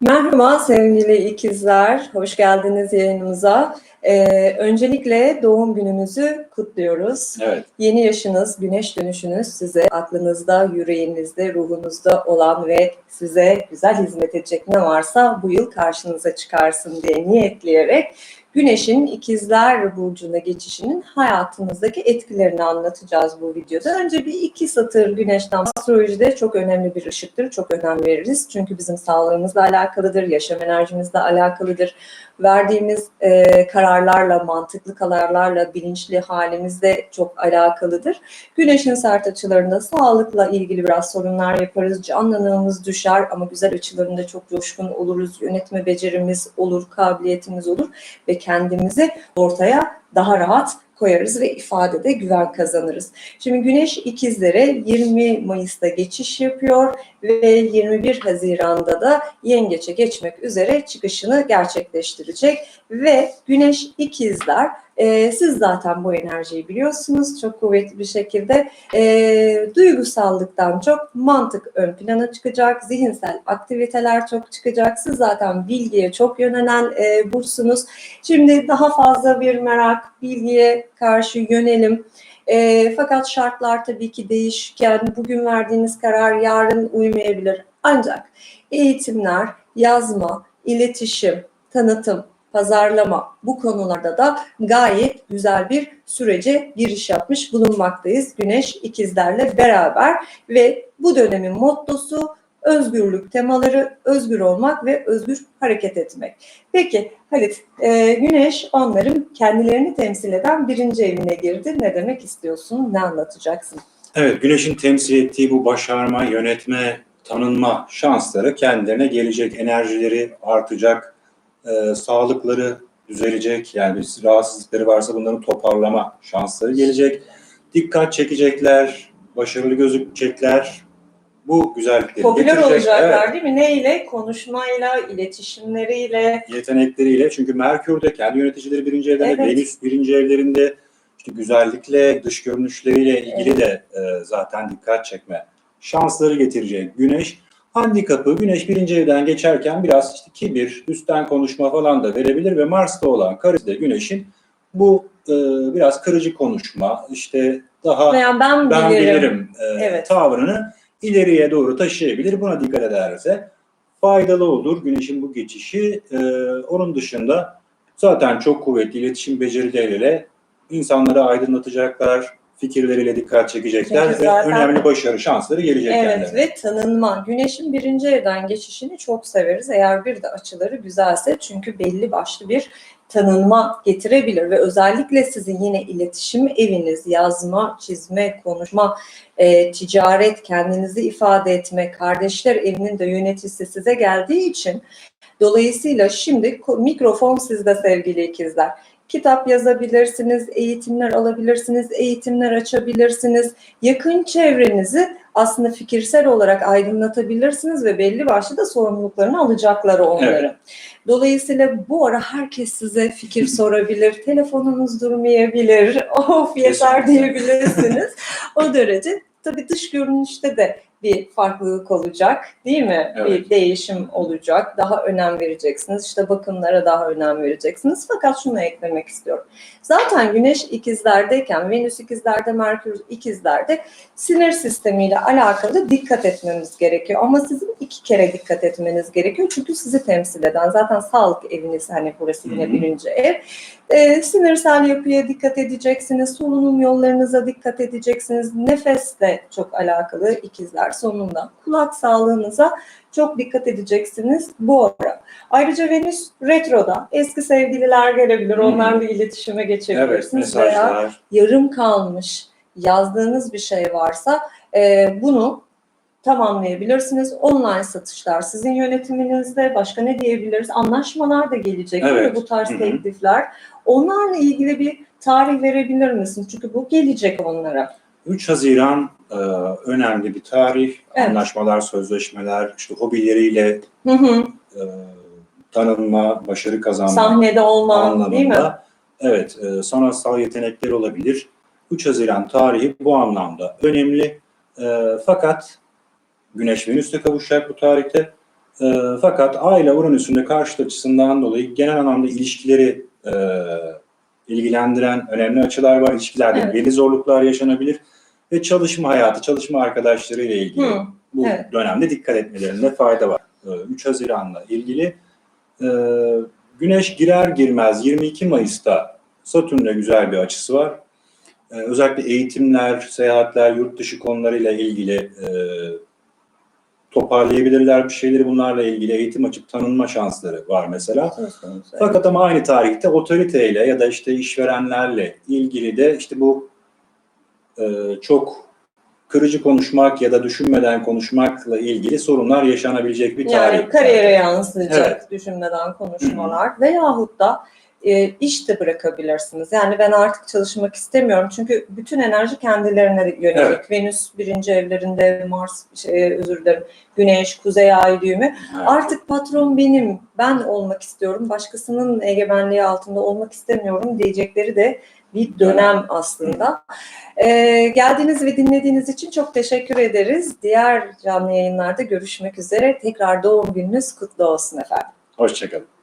Merhaba sevgili ikizler, hoş geldiniz yayınımıza. Ee, öncelikle doğum gününüzü kutluyoruz. Evet. Yeni yaşınız, güneş dönüşünüz size aklınızda, yüreğinizde, ruhunuzda olan ve size güzel hizmet edecek ne varsa bu yıl karşınıza çıkarsın diye niyetleyerek Güneşin ikizler burcuna geçişinin hayatımızdaki etkilerini anlatacağız bu videoda. Önce bir iki satır güneşten astrolojide çok önemli bir ışıktır. Çok önem veririz. Çünkü bizim sağlığımızla alakalıdır, yaşam enerjimizle alakalıdır. Verdiğimiz e, kararlarla, mantıklı kararlarla, bilinçli halimizle çok alakalıdır. Güneşin sert açılarında sağlıkla ilgili biraz sorunlar yaparız. Canlılığımız düşer ama güzel açılarında çok coşkun oluruz. Yönetme becerimiz olur, kabiliyetimiz olur ve kendimizi ortaya daha rahat koyarız ve ifadede güven kazanırız. Şimdi Güneş ikizlere 20 Mayıs'ta geçiş yapıyor ve 21 Haziran'da da Yengeç'e geçmek üzere çıkışını gerçekleştirecek ve Güneş ikizler e, siz zaten bu enerjiyi biliyorsunuz çok kuvvetli bir şekilde e, duygusallıktan çok mantık ön plana çıkacak, zihinsel aktiviteler çok çıkacak. Siz zaten bilgiye çok yönelen e, bursunuz. Şimdi daha fazla bir merak, bilgiye karşı yönelim. E, fakat şartlar tabii ki değişken. Bugün verdiğiniz karar yarın uymayabilir. Ancak eğitimler, yazma, iletişim, tanıtım, pazarlama bu konularda da gayet güzel bir sürece giriş yapmış bulunmaktayız. Güneş ikizlerle beraber ve bu dönemin mottosu özgürlük temaları, özgür olmak ve özgür hareket etmek. Peki Halit, e, Güneş onların kendilerini temsil eden birinci evine girdi. Ne demek istiyorsun, ne anlatacaksın? Evet, Güneş'in temsil ettiği bu başarma, yönetme, tanınma şansları kendilerine gelecek, enerjileri artacak, e, sağlıkları düzelecek. Yani rahatsızlıkları varsa bunların toparlama şansları gelecek. Dikkat çekecekler, başarılı gözükecekler. Bu güzellikleri Popüler getirecek. olacaklar Evet, değil mi? Neyle? Konuşmayla, iletişimleriyle. yetenekleriyle. Çünkü Merkür de kendi yöneticileri birinci evlerinde, Evet. Venüs birinci evlerinde. işte güzellikle, dış görünüşleriyle ilgili de e, zaten dikkat çekme şansları getirecek Güneş. Handikapı Güneş birinci evden geçerken biraz işte kibir, üstten konuşma falan da verebilir ve Mars'ta olan karısı da Güneş'in bu e, biraz kırıcı konuşma, işte daha Veya ben, ben bilirim. bilirim e, Evet. tavrını ileriye doğru taşıyabilir. Buna dikkat ederse faydalı olur Güneş'in bu geçişi. E, onun dışında zaten çok kuvvetli iletişim becerileriyle insanları aydınlatacaklar, fikirleriyle dikkat çekecekler Çünkü ve zaten- önemli başarı şansları gelecek Evet kendilerine. ve tanınma. Güneşin birinci evden geçişini çok severiz. Eğer bir de açıları güzelse çünkü belli başlı bir tanınma getirebilir ve özellikle sizin yine iletişim eviniz, yazma, çizme, konuşma, e, ticaret, kendinizi ifade etme, kardeşler evinin de yöneticisi size geldiği için dolayısıyla şimdi mikrofon sizde sevgili ikizler. Kitap yazabilirsiniz, eğitimler alabilirsiniz, eğitimler açabilirsiniz. Yakın çevrenizi aslında fikirsel olarak aydınlatabilirsiniz ve belli başlı da sorumluluklarını alacakları onların. Dolayısıyla bu ara herkes size fikir sorabilir, telefonunuz durmayabilir, of yeter diyebilirsiniz. o derece tabii dış görünüşte de bir farklılık olacak değil mi? Evet. Bir değişim olacak. Daha önem vereceksiniz. İşte bakımlara daha önem vereceksiniz. Fakat şunu eklemek istiyorum. Zaten Güneş ikizlerdeyken, Venüs ikizlerde, Merkür ikizlerde sinir sistemiyle alakalı dikkat etmemiz gerekiyor. Ama sizin iki kere dikkat etmeniz gerekiyor. Çünkü sizi temsil eden zaten sağlık eviniz hani burası yine birinci ev. Ee, sinirsel yapıya dikkat edeceksiniz, solunum yollarınıza dikkat edeceksiniz. Nefesle çok alakalı ikizler sonunda. Kulak sağlığınıza çok dikkat edeceksiniz bu ara. Ayrıca Venüs retroda eski sevgililer gelebilir. Onlarla iletişime Evet, geçebilirsiniz veya mesajlar. yarım kalmış yazdığınız bir şey varsa e, bunu tamamlayabilirsiniz. Online satışlar sizin yönetiminizde. Başka ne diyebiliriz? Anlaşmalar da gelecek? Evet. bu tarz Hı hı. teklifler. Onlarla ilgili bir tarih verebilir misin? Çünkü bu gelecek onlara. 3 Haziran e, önemli bir tarih. Evet. Anlaşmalar, sözleşmeler, işte hobileriyle Hı hı. e, tanınma, başarı kazanma Sahnede olma anlamında. değil mi? Evet, e, sanatsal yetenekleri olabilir. 3 Haziran tarihi bu anlamda önemli. E, fakat Güneş Venüs'te kavuşacak bu tarihte. E, fakat aile Uranüs'ün de karşıt açısından dolayı genel anlamda ilişkileri e, ilgilendiren önemli açılar var. İlişkilerde Evet. belli zorluklar yaşanabilir ve çalışma hayatı, çalışma arkadaşları ile ilgili Hı, bu evet. dönemde dikkat etmelerinde fayda var. E, 3 Haziran'la ilgili e, Güneş girer girmez 22 Mayıs'ta Satürn'le güzel bir açısı var. E, özellikle eğitimler, seyahatler, yurt dışı konularıyla ilgili toparlayabilirler bir şeyleri bunlarla ilgili eğitim açıp tanınma şansları var mesela. Fakat ama aynı tarihte otoriteyle ya da işte işverenlerle ilgili de işte bu çok kırıcı konuşmak ya da düşünmeden konuşmakla ilgili sorunlar yaşanabilecek bir tarih. Yani kariyere yansıyacak Evet. düşünmeden konuşmalar veyahut da e, iş de bırakabilirsiniz. Yani ben artık çalışmak istemiyorum çünkü bütün enerji kendilerine yönelik. Evet. Venüs birinci evlerinde, Mars, şey, özür dilerim, Güneş, Kuzey Ay düğümü. Evet. Artık patron benim, ben olmak istiyorum, başkasının egemenliği altında olmak istemiyorum diyecekleri de bir dönem aslında. Ee, geldiğiniz ve dinlediğiniz için çok teşekkür ederiz. Diğer canlı yayınlarda görüşmek üzere. Tekrar doğum gününüz kutlu olsun efendim. Hoşçakalın.